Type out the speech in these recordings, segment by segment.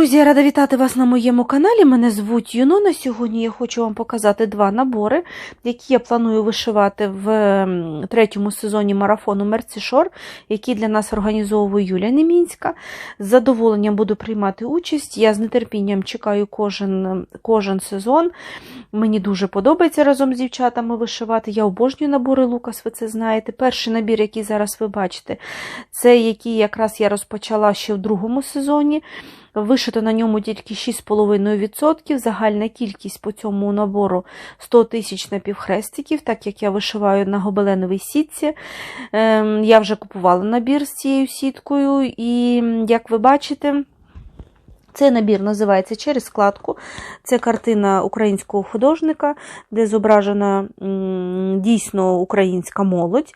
Друзі, я рада вітати вас на моєму каналі. Мене звуть Юнона. Сьогодні я хочу вам показати два набори, які я планую вишивати в третьому сезоні марафону Мерцішор, який для нас організовує Юля Немінська. З задоволенням буду приймати участь. Я з нетерпінням чекаю кожен, кожен сезон. Мені дуже подобається разом з дівчатами вишивати. Я обожнюю набори Лукас, ви це знаєте. Перший набір, який зараз ви бачите, це який якраз я розпочала ще в другому сезоні. Вишито на ньому тільки 6,5%. Загальна кількість по цьому набору 100 тисяч напівхрестиків, так як я вишиваю на гобеленовій сітці. Ем, Я вже купувала набір з цією сіткою, і як ви бачите, цей набір називається Через складку. Це картина українського художника, де зображена дійсно українська молодь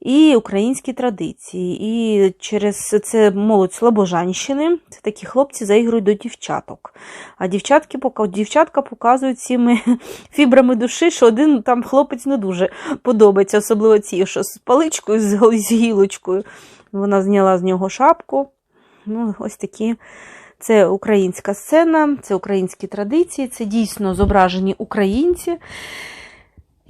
і українські традиції. І через це молодь Слобожанщини. Це такі хлопці заігрують до дівчаток. А дівчатки, дівчатка показують цими фібрами душі, що один там хлопець не дуже подобається, особливо ці, що з паличкою, з гілочкою. Вона зняла з нього шапку. Ну, ось такі. Це українська сцена, це українські традиції, це дійсно зображені українці.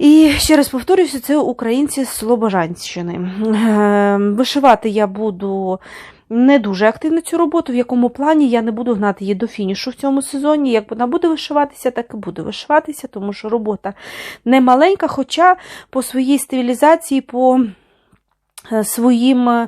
І ще раз повторюся, це українці з Слобожанщини. Е, Вишивати я буду не дуже активно цю роботу, в якому плані я не буду гнати її до фінішу в цьому сезоні. Як вона буде вишиватися, так і буде вишиватися, тому що робота не маленька, хоча по своїй стилізації, по е, своїм.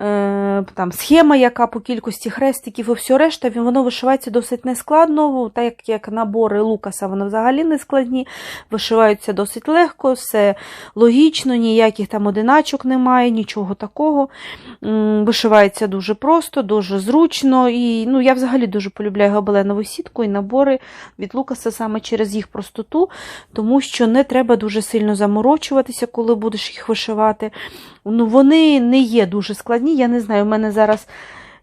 Е, Там схема, яка по кількості хрестиків і все решта, воно вишивається досить нескладно, так як набори Лукаса, вони взагалі не складні, вишиваються досить легко, все логічно, ніяких там одиначок немає, нічого такого. Вишивається дуже просто, дуже зручно. І ну, я взагалі дуже полюбляю гобеленову сітку і набори від Лукаса саме через їх простоту, тому що не треба дуже сильно заморочуватися, коли будеш їх вишивати. Ну, вони не є дуже складні. Я не знаю, у мене зараз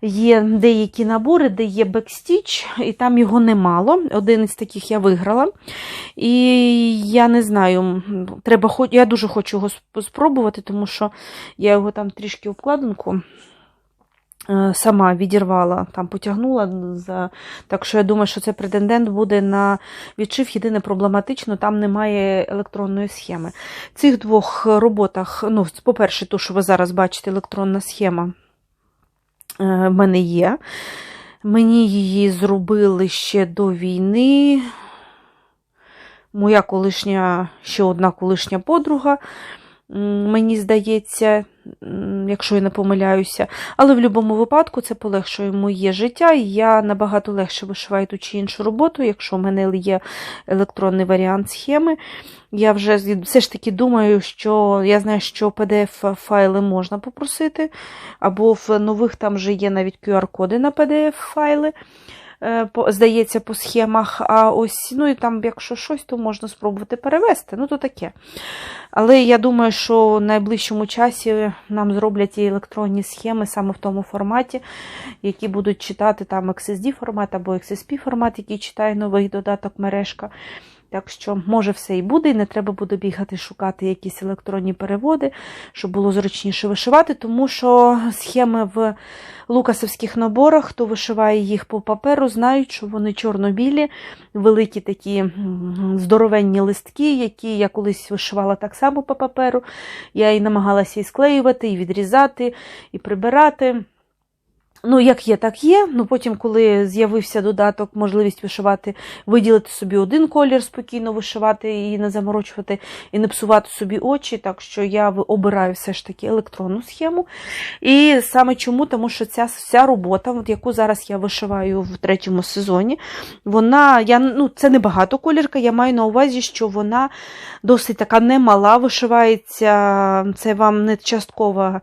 є деякі набори, де є бекстіч, і там його немало. Один із таких я виграла. І я не знаю, треба я дуже хочу його спробувати, тому що я його там трішки обкладинку. Е, Сама відірвала, там потягнула, за... так що я думаю, що це претендент буде на відшив. Єдине проблематично, там немає електронної схеми. В цих двох роботах, ну, по-перше, ту, що ви зараз бачите, електронна схема е, в мене є. Мені її зробили ще до війни. Моя колишня, ще одна колишня подруга, мені здається, якщо я не помиляюся. Але в будь-якому випадку це полегшує моє життя, і я набагато легше вишиваю ту чи іншу роботу, якщо в мене є електронний варіант схеми. Я вже все ж таки думаю, що я знаю, що PDF-файли можна попросити, або в нових там вже є навіть QR-коди на PDF-файли. е, по- Здається, по схемах, а ось, ну і там, якщо щось, то можна спробувати перевести. Ну, то таке. Але я думаю, що в найближчому часі нам зроблять і електронні схеми саме в тому форматі, які будуть читати там XSD формат або XSP формат, який читає новий додаток мережка. Так що, може, все і буде, і не треба буде бігати шукати якісь електронні переводи, щоб було зручніше вишивати, тому що схеми в лукасовських наборах, хто вишиває їх по паперу, знають, що вони чорно-білі, великі такі здоровенні листки, які я колись вишивала так само по паперу. Я і намагалася і склеювати, і відрізати, і прибирати. Ну, як є, так є. Ну, потім, коли з'явився додаток, можливість вишивати, виділити собі один колір, спокійно вишивати і не заморочувати, і не псувати собі очі. Так що я обираю все ж таки електронну схему. І саме чому? Тому що ця вся робота, от яку зараз я вишиваю в третьому сезоні, вона, я, ну, це не багато колірка, я маю на увазі, що вона досить така немала, вишивається, це вам не часткова.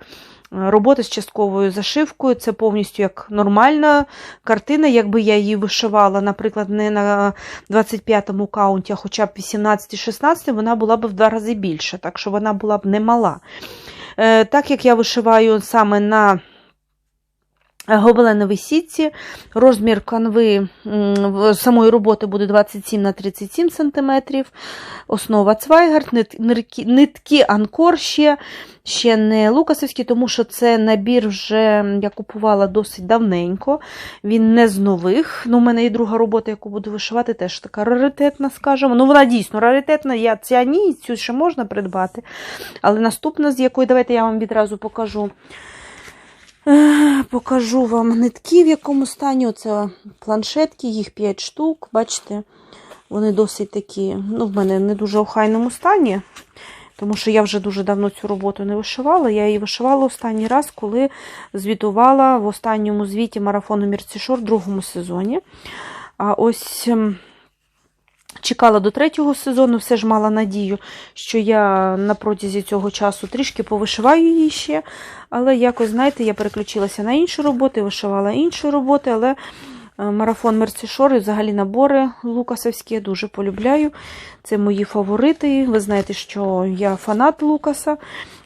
Робота з частковою зашивкою, це повністю як нормальна картина. Якби я її вишивала, наприклад, не на 25-му каунті, а хоча б 18-16, вона була б в два рази більша, так що вона була б немала. Е, Так як я вишиваю саме на гобеленовій сітці. Розмір канви самої роботи буде 27 на 37 см. Основа цвайгард, нит- нитки анкор ще, ще не лукасовські, тому що це набір вже я купувала досить давненько. Він не з нових. Ну, у мене і друга робота, яку буду вишивати, теж така раритетна, скажімо. Ну, вона дійсно раритетна. Я ця ні, цю ще можна придбати. Але наступна, з якої, давайте я вам відразу покажу. Покажу вам нитки, в якому стані. Оце планшетки, їх 5 штук. Бачите, вони досить такі, ну, в мене не дуже охайному стані, тому що я вже дуже давно цю роботу не вишивала. Я її вишивала останній раз, коли звітувала в останньому звіті марафону Мірцішор в другому сезоні. А ось ем, чекала до третього сезону, все ж мала надію, що я на протязі цього часу трішки повишиваю її ще. Але якось, знаєте, я переключилася на інші роботи, вишивала інші роботи, але е, марафон Мерцішор і взагалі набори Лукасовські я дуже полюбляю. Це мої фаворити. Ви знаєте, що я фанат Лукаса.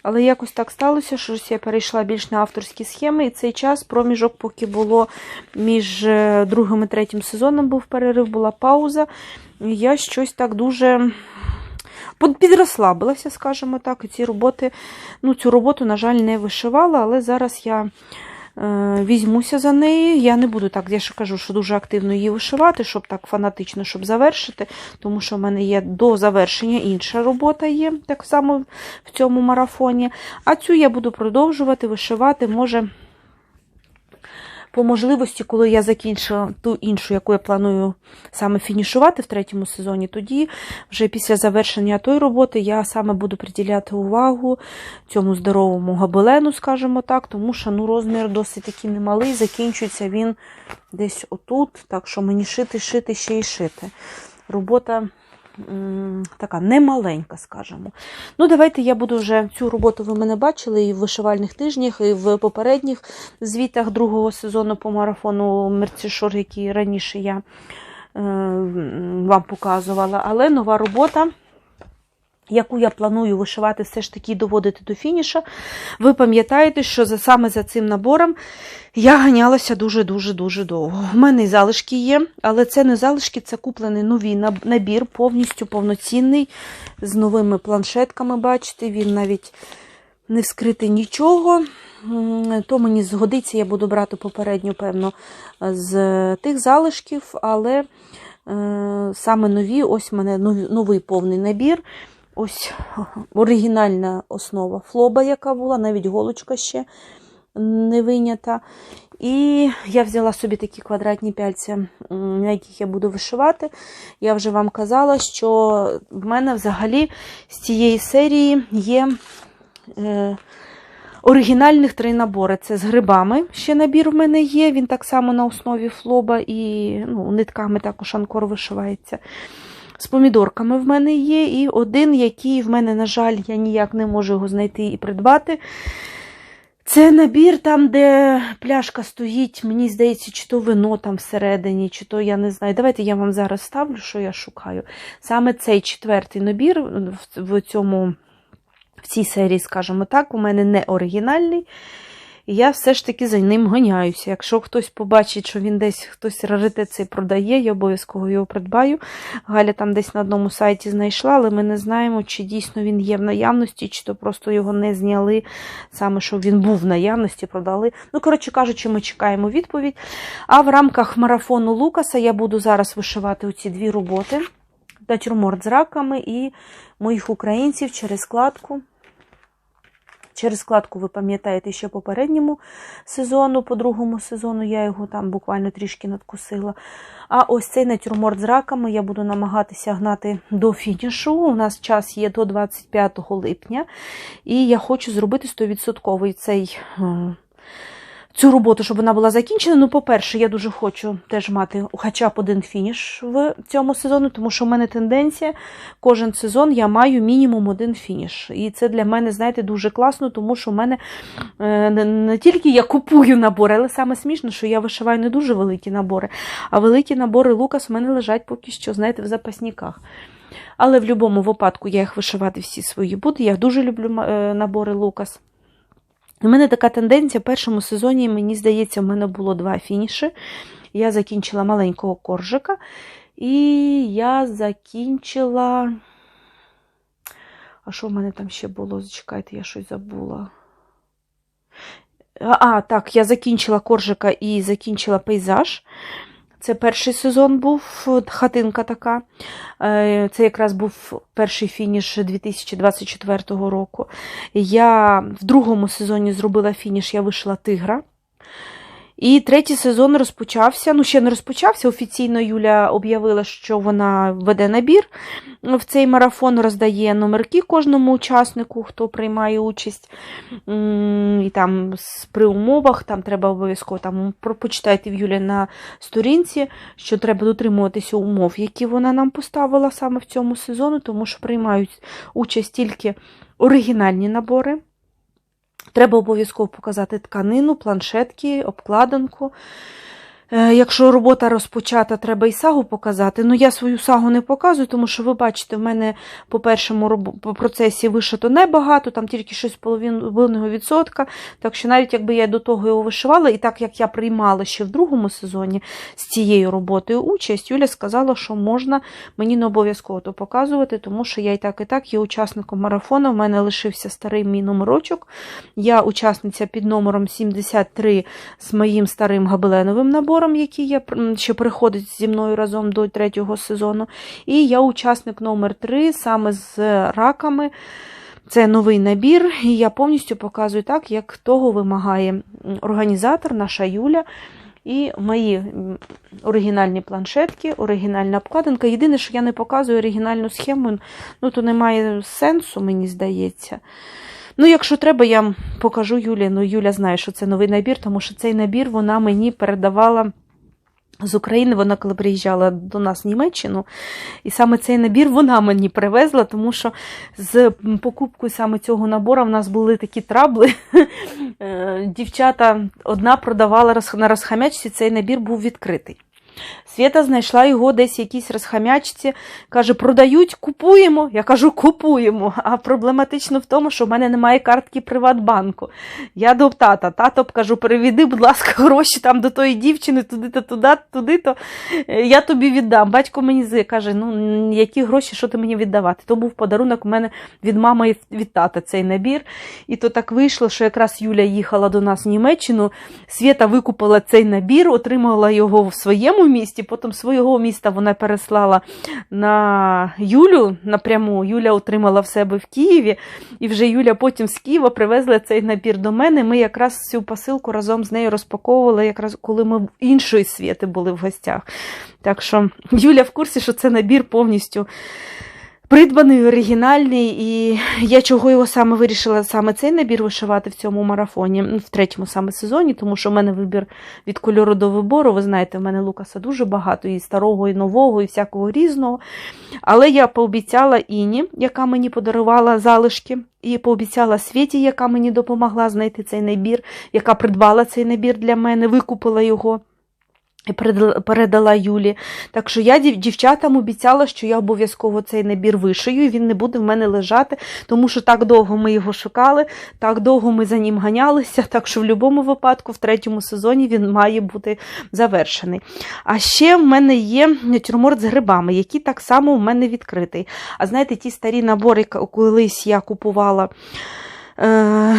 Але якось так сталося, що я перейшла більш на авторські схеми, і цей час проміжок, поки було між е, другим і третім сезоном був перерив, була пауза. Я щось так дуже підрослабилася, скажімо так. І ці роботи, ну, цю роботу, на жаль, не вишивала, але зараз я е, візьмуся за неї. Я не буду так, я ж кажу, що дуже активно її вишивати, щоб так фанатично, щоб завершити, тому що в мене є до завершення інша робота є, так само в цьому марафоні. А цю я буду продовжувати вишивати, може. По можливості, коли я закінчу ту іншу, яку я планую саме фінішувати в третьому сезоні, тоді вже після завершення тої роботи я саме буду приділяти увагу цьому здоровому гобелену, скажімо так, тому що ну, розмір досить такий немалий, закінчується він десь отут, так що мені шити, шити, ще й шити. Робота така немаленька, скажімо. Ну, давайте я буду вже цю роботу ви мене бачили і в вишивальних тижнях, і в попередніх звітах другого сезону по марафону Мерцішор, який раніше я е, вам показувала. Але нова робота. Яку я планую вишивати, все ж таки доводити до фініша. Ви пам'ятаєте, що за, саме за цим набором я ганялася дуже-дуже-дуже довго. У мене і залишки є, але це не залишки, це куплений новий набір, повністю повноцінний, з новими планшетками, бачите, він навіть не вскритий нічого. То мені згодиться, я буду брати попередню, певно, з тих залишків, але е, саме нові, ось в мене новий повний набір. Ось оригінальна основа флоба, яка була, навіть голочка ще не вийнята. І я взяла собі такі квадратні пяльця, м, на яких я буду вишивати. Я вже вам казала, що в мене взагалі з цієї серії є е, оригінальних три набори. Це з грибами. Ще набір в мене є. Він так само на основі флоба і ну, нитками також анкор вишивається. З помідорками в мене є, і один, який в мене, на жаль, я ніяк не можу його знайти і придбати. Це набір там, де пляшка стоїть, мені здається, чи то вино там всередині, чи то я не знаю. Давайте я вам зараз ставлю, що я шукаю. Саме цей четвертий набір в- цьому, в цій серії, скажімо так, у мене не оригінальний. І я все ж таки за ним гоняюся. Якщо хтось побачить, що він десь хтось раритет цей продає, я обов'язково його придбаю. Галя там десь на одному сайті знайшла, але ми не знаємо, чи дійсно він є в наявності, чи то просто його не зняли, саме щоб він був в наявності, продали. Ну, коротше кажучи, ми чекаємо відповідь. А в рамках марафону Лукаса я буду зараз вишивати оці дві роботи: натюрморт з раками і моїх українців через складку. Через складку, ви пам'ятаєте, ще попередньому сезону, по другому сезону я його там буквально трішки надкусила. А ось цей натюрморт з раками я буду намагатися гнати до фінішу. У нас час є до 25 липня, і я хочу зробити 100% цей. Цю роботу, щоб вона була закінчена. Ну, по-перше, я дуже хочу теж мати хоча б один фініш в цьому сезону, тому що в мене тенденція кожен сезон я маю мінімум один фініш. І це для мене, знаєте, дуже класно, тому що в мене е, не, тільки я купую набори, але саме смішно, що я вишиваю не дуже великі набори, а великі набори Лукас в мене лежать поки що, знаєте, в запасниках. Але в будь-якому випадку я їх вишивати всі свої буду. Я дуже люблю е, набори Лукас. У мене така тенденція в першому сезоні, мені здається, в мене було два фініші. Я закінчила маленького коржика, і я закінчила. А що в мене там ще було? Зачекайте, я щось забула. А, так, я закінчила коржика і закінчила пейзаж. Це перший сезон був, хатинка така. Е, Це якраз був перший фініш 2024 року. Я в другому сезоні зробила фініш, я вийшла тигра. І третій сезон розпочався. Ну, ще не розпочався. Офіційно Юля об'явила, що вона веде набір в цей марафон, роздає номерки кожному учаснику, хто приймає участь. І там при умовах там треба обов'язково там почитайте в Юлі на сторінці, що треба дотримуватися умов, які вона нам поставила саме в цьому сезону, тому що приймають участь тільки оригінальні набори. Треба обов'язково показати тканину, планшетки, обкладинку. Е, якщо робота розпочата, треба і сагу показати. Ну, я свою сагу не показую, тому що ви бачите, в мене по першому процесі вишито небагато, там тільки 6,5%. Так що навіть якби я до того його вишивала, і так як я приймала ще в другому сезоні з цією роботою участь, Юля сказала, що можна мені не обов'язково то показувати, тому що я і так, і так є учасником марафону. В мене лишився старий мій номерочок. Я учасниця під номером 73 з моїм старим габеленовим набором актором, який є, що приходить зі мною разом до третього сезону. І я учасник номер 3 саме з раками. Це новий набір, і я повністю показую так, як того вимагає організатор, наша Юля. І мої оригінальні планшетки, оригінальна обкладинка. Єдине, що я не показую оригінальну схему, ну то немає сенсу, мені здається. Ну, якщо треба, я покажу Юлі. Ну, Юля знає, що це новий набір, тому що цей набір вона мені передавала. З України вона, коли приїжджала до нас в Німеччину, і саме цей набір вона мені привезла, тому що з покупкою саме цього набору в нас були такі трабли. Е, дівчата одна продавала на розхамячці, цей набір був відкритий. Свята знайшла його десь якісь розхамячці, каже, продають, купуємо. Я кажу, купуємо. А проблематично в тому, що в мене немає картки Приватбанку. Я до тата. Тато кажу, переведи, будь ласка, гроші там до тої дівчини, туди-то, туди, туди-то. Я тобі віддам. Батько мені каже, ну які гроші, що ти мені віддавати? То був подарунок у мене від мами і від тата цей набір. І то так вийшло, що якраз Юля їхала до нас в Німеччину. Свята викупила цей набір, отримала його в своєму місті, потім свого міста вона переслала на Юлю напряму. Юля отримала в себе в Києві, і вже Юля потім з Києва привезла цей набір до мене. Ми якраз цю посилку разом з нею розпаковували, якраз коли ми в іншої світи були в гостях. Так що Юля в курсі, що це набір повністю. Придбаний, оригінальний, і я чого його саме вирішила саме цей набір вишивати в цьому марафоні, в третьому саме сезоні, тому що в мене вибір від кольору до вибору. Ви знаєте, в мене Лукаса дуже багато, і старого, і нового, і всякого різного. Але я пообіцяла Іні, яка мені подарувала залишки, і пообіцяла Світі, яка мені допомогла знайти цей набір, яка придбала цей набір для мене, викупила його передала Юлі. Так що я дівчатам обіцяла, що я обов'язково цей набір вишию, і він не буде в мене лежати, тому що так довго ми його шукали, так довго ми за ним ганялися, так що в будь-якому випадку, в третьому сезоні він має бути завершений. А ще в мене є натюрморт з грибами, який так само в мене відкритий. А знаєте, ті старі набори, колись я купувала. Е,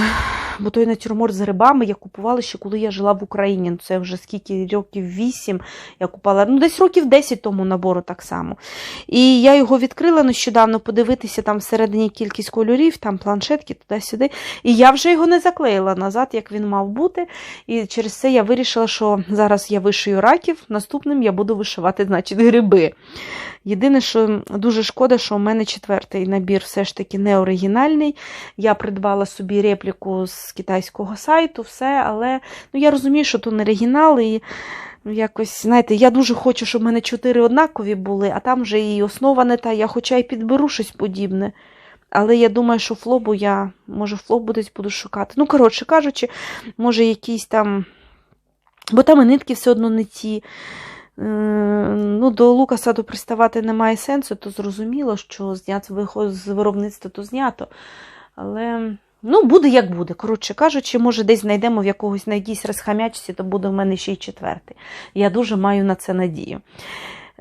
бо той натюрморт з грибами я купувала ще, коли я жила в Україні. Це вже скільки років вісім я купувала, ну десь років 10 тому набору так само. І я його відкрила нещодавно подивитися там всередині кількість кольорів, там планшетки туди-сюди. І я вже його не заклеїла назад, як він мав бути. І через це я вирішила, що зараз я вишию раків, наступним я буду вишивати, значить, гриби. Єдине, що дуже шкода, що у мене четвертий набір все ж таки не оригінальний. Я придбала собі репліку з китайського сайту, все, але ну, я розумію, що то не оригінал. і якось, знаєте, Я дуже хочу, щоб в мене чотири однакові були, а там вже і основа не та, я хоча й підберу щось подібне. Але я думаю, що флобу я, може, флобу десь буду шукати. Ну, коротше кажучи, може, якісь там. Бо там і нитки все одно не ті. Е, ну, До Лукаса приставати немає сенсу, то зрозуміло, що знято з виробництва то знято. Але Ну, буде як буде. Коротше кажучи, може, десь знайдемо в якогось на якійсь розхамячці, то буде в мене ще й четвертий. Я дуже маю на це надію.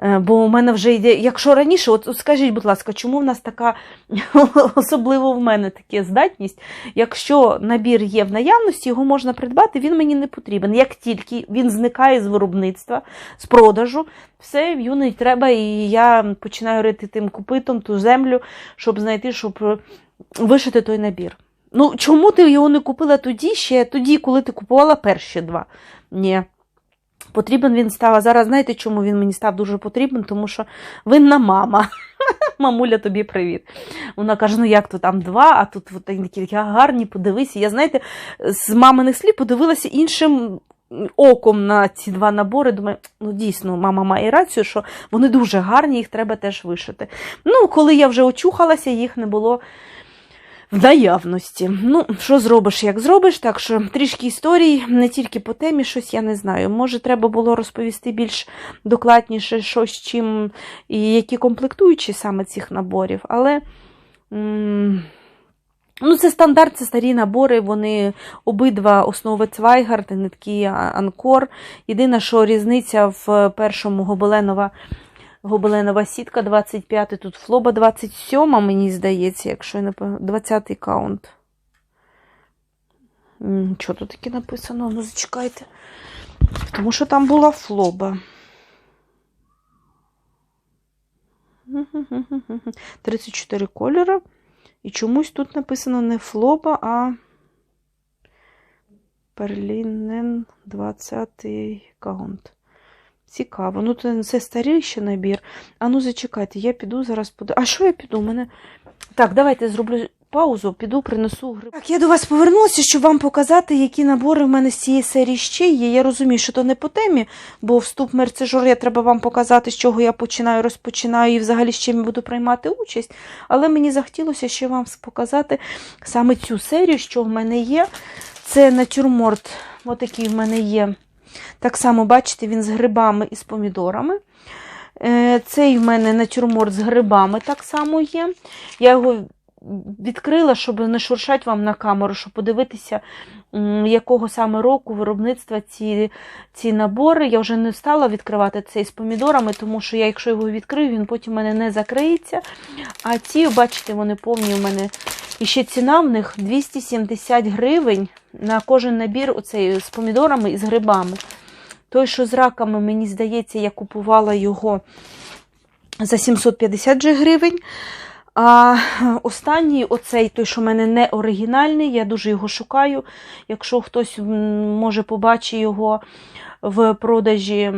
Е, Бо у мене вже йде, якщо раніше, от, скажіть, будь ласка, чому в нас така, особливо в мене така здатність, якщо набір є в наявності, його можна придбати, він мені не потрібен. Як тільки він зникає з виробництва, з продажу, все в юний треба, і я починаю рити тим купитом ту землю, щоб знайти, щоб вишити той набір. Ну, чому ти його не купила тоді, ще тоді, коли ти купувала перші два? Ні. Потрібен він став. А зараз знаєте, чому він мені став дуже потрібен? Тому що винна мама. Мамуля, тобі привіт. Вона каже: ну як то там два, а тут такі гарні, подивися. Я, знаєте, з маминих слів подивилася іншим оком на ці два набори. Думаю, ну дійсно, мама має рацію, що вони дуже гарні, їх треба теж вишити. Ну, коли я вже очухалася, їх не було в наявності. Ну, що зробиш, як зробиш, так що трішки історій, не тільки по темі, щось я не знаю. Може, треба було розповісти більш докладніше, що з чим і які комплектуючі саме цих наборів, але. Ну, це стандарт, це старі набори, вони обидва основи Цвайгард, нитки Анкор. Єдине, що різниця в першому гобеленова Гобеленова сітка 25, тут флоба 27, мені здається, якщо я не пам'ятаю, 20 каунт. Що тут таке написано? Ну, зачекайте. Тому що там була флоба. 34 кольори. І чомусь тут написано не флоба, а Перлінен 20 каунт. Цікаво. Ну, це, це старий ще набір. А ну, зачекайте, я піду зараз подивлюся. А що я піду? Мене... Так, давайте зроблю паузу, піду, принесу гриб. Так, я до вас повернулася, щоб вам показати, які набори в мене з цієї серії ще є. Я розумію, що то не по темі, бо вступ мерцежор, я треба вам показати, з чого я починаю, розпочинаю і взагалі з чим буду приймати участь. Але мені захотілося ще вам показати саме цю серію, що в мене є. Це натюрморт, отакий в мене є. Так само, бачите, він з грибами і з помідорами. Е, Цей в мене натюрморт з грибами так само є. Я його відкрила, щоб не шуршати вам на камеру, щоб подивитися, якого саме року виробництва ці, ці набори. Я вже не стала відкривати цей з помідорами, тому що я, якщо його відкрию, він потім у мене не закриється. А ці, бачите, вони повні у мене. І ще ціна в них 270 гривень на кожен набір оцей, з помідорами і з грибами. Той, що з раками, мені здається, я купувала його за 750 гривень. А останній, оцей, той, що в мене не оригінальний, я дуже його шукаю. Якщо хтось може побачить його в продажі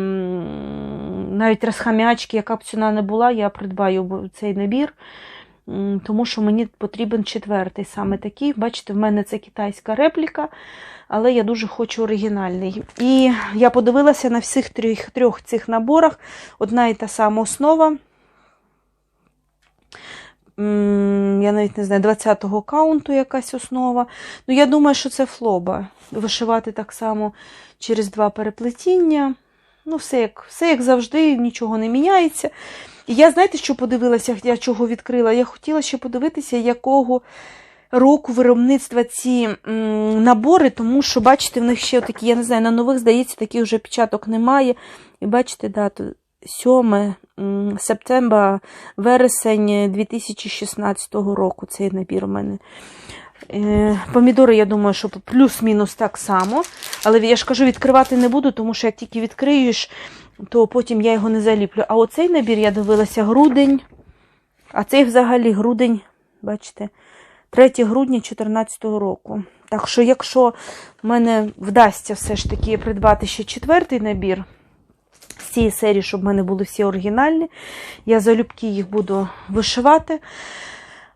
навіть розхамячки, яка б ціна не була, я придбаю цей набір. Тому що мені потрібен четвертий саме такий. Бачите, в мене це китайська репліка, але я дуже хочу оригінальний. І я подивилася на всіх трьох, трьох цих наборах. Одна і та сама основа. Я навіть не знаю, 20-го каунту якась основа. Ну, я думаю, що це флоба. Вишивати так само через два переплетіння. Ну, все як, все як завжди, нічого не міняється. І я, знаєте, що подивилася, я чого відкрила? Я хотіла ще подивитися, якого року виробництва ці м, набори, тому що, бачите, в них ще такі, я не знаю, на нових, здається, таких вже печаток немає. І бачите, дату 7 м, септембра, вересень 2016 року цей набір у мене. Е, Помідори, я думаю, що плюс-мінус так само. Але я ж кажу, відкривати не буду, тому що як тільки відкриєш, то потім я його не заліплю. А оцей набір я дивилася грудень, а цей взагалі грудень, бачите, 3 грудня 2014 року. Так що, якщо мене вдасться все ж таки придбати ще четвертий набір з цієї серії, щоб в мене були всі оригінальні, я залюбки їх буду вишивати.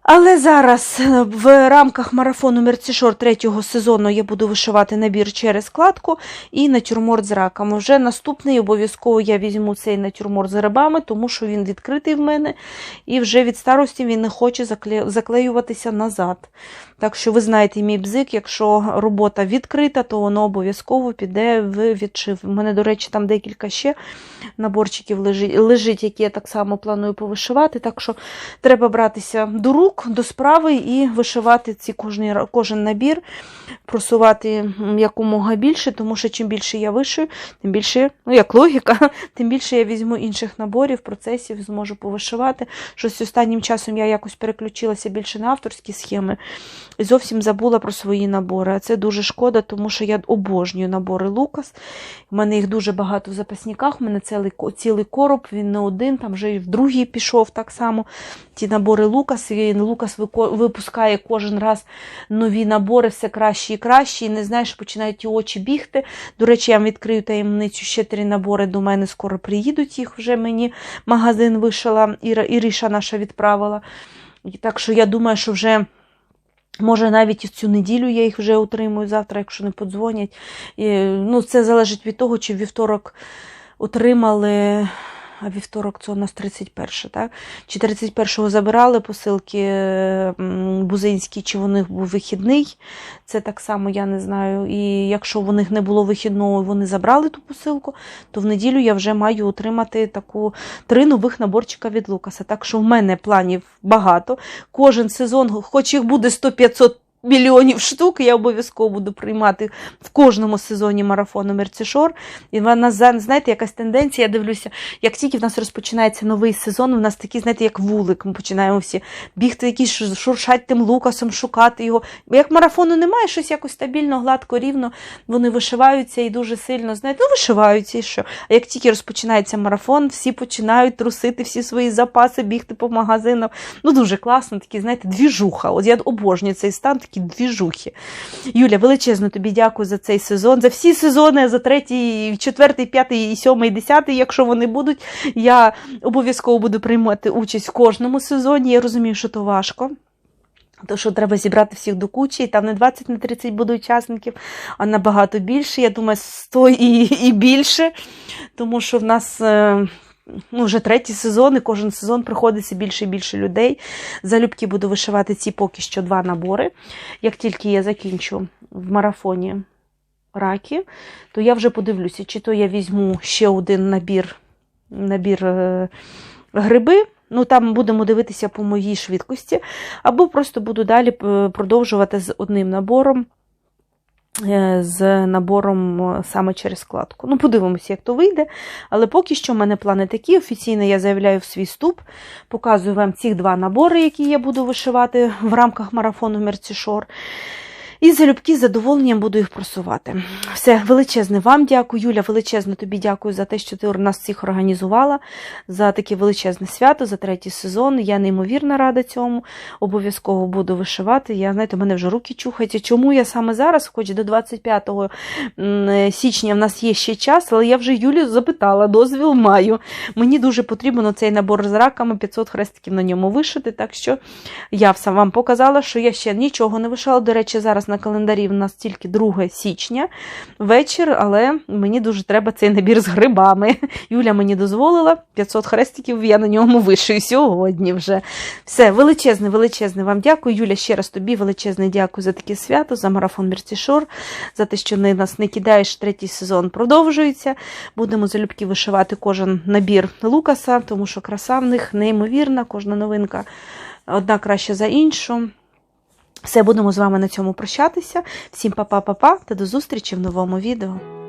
Але зараз е, в рамках марафону Мерцішор третього сезону я буду вишивати набір через складку і натюрморт з раками. Вже наступний обов'язково я візьму цей натюрморт з грибами, тому що він відкритий в мене, і вже від старості він не хоче закле- заклеюватися назад. Так що ви знаєте мій бзик, якщо робота відкрита, то воно обов'язково піде в відшив. У мене, до речі, там декілька ще наборчиків лежить, лежить, які я так само планую повишивати. Так що треба братися до рук. Рук до справи і вишивати ці кожний, кожен набір, просувати якомога більше, тому що чим більше я вишию, тим більше, ну як логіка, тим більше я візьму інших наборів, процесів, зможу повишивати. Щось останнім часом я якось переключилася більше на авторські схеми і зовсім забула про свої набори. А це дуже шкода, тому що я обожнюю набори Лукас. У мене їх дуже багато в запасниках. У мене цілий, цілий короб, він не один, там вже і в другий пішов так само. Ті набори Лукас. І Лукас випускає кожен раз нові набори, все краще і краще. І не знаєш, починають ті очі бігти. До речі, я вам відкрию таємницю. Ще три набори до мене скоро приїдуть. Їх вже мені магазин вишила, Іріша наша відправила. І так що я думаю, що вже. Може, навіть і цю неділю я їх вже отримую завтра, якщо не подзвонять. І, ну, це залежить від того, чи вівторок отримали, а вівторок це у нас 31, так? Чи 31-го забирали посилки бузинські, чи у них був вихідний. Це так само я не знаю. І якщо в них не було вихідного, вони забрали ту посилку, то в неділю я вже маю отримати таку три нових наборчика від Лукаса. Так що в мене планів багато. Кожен сезон, хоч їх буде 100-500 мільйонів штук, я обов'язково буду приймати в кожному сезоні марафону Мерцішор. І вона знаєте, якась тенденція, я дивлюся, як тільки в нас розпочинається новий сезон, у нас такий, знаєте, як вулик. Ми починаємо всі бігти, якісь шуршать тим лукасом, шукати його. Бо як марафону немає, щось якось стабільно, гладко, рівно. Вони вишиваються і дуже сильно, знаєте, ну вишиваються і що. А як тільки розпочинається марафон, всі починають трусити всі свої запаси, бігти по магазинам. Ну дуже класно, такі, знаєте, двіжуха. От я обожнюю цей стан, такі двіжухи. Юля, величезно тобі дякую за цей сезон, за всі сезони, за третій, четвертий, п'ятий, і сьомий, десятий, якщо вони будуть. Я обов'язково буду приймати участь в кожному сезоні. Я розумію, що то важко. То, що треба зібрати всіх до кучі, і там не 20, не 30 буде учасників, а набагато більше. Я думаю, 100 і, і більше. Тому що в нас е, ну, вже третій сезон, і кожен сезон приходиться більше і більше людей. Залюбки буду вишивати ці поки що два набори. Як тільки я закінчу в марафоні раки, то я вже подивлюся, чи то я візьму ще один набір, набір е, гриби. Ну, там будемо дивитися по моїй швидкості, або просто буду далі е, продовжувати з одним набором, з набором е, саме через складку. Ну, подивимося, як то вийде. Але поки що в мене плани такі. Офіційно я заявляю в свій ступ, показую вам ці два набори, які я буду вишивати в рамках марафону Мерцішор. І залюбки з задоволенням буду їх просувати. Все, величезне вам дякую, Юля, величезне тобі дякую за те, що ти нас всіх організувала, за таке величезне свято, за третій сезон. Я неймовірно рада цьому. Обов'язково буду вишивати. Я, знаєте, мене вже руки чухаються. Чому я саме зараз, хоч до 25 січня в нас є ще час, але я вже Юлю запитала, дозвіл маю. Мені дуже потрібен цей набор з раками, 500 хрестиків на ньому вишити. Так що я вам показала, що я ще нічого не вишила. До речі, зараз на календарі в нас тільки 2 січня вечір, але мені дуже треба цей набір з грибами. Юля мені дозволила 500 хрестиків, я на ньому вишию сьогодні вже. Все, величезне, величезне вам дякую. Юля, ще раз тобі величезне дякую за таке свято, за марафон Мерцішор, за те, що не нас не кидаєш. Третій сезон продовжується. Будемо залюбки вишивати кожен набір Лукаса, тому що краса в них неймовірна, кожна новинка одна краща за іншу. Все, будемо з вами на цьому прощатися. Всім па-па-па-па та до зустрічі в новому відео.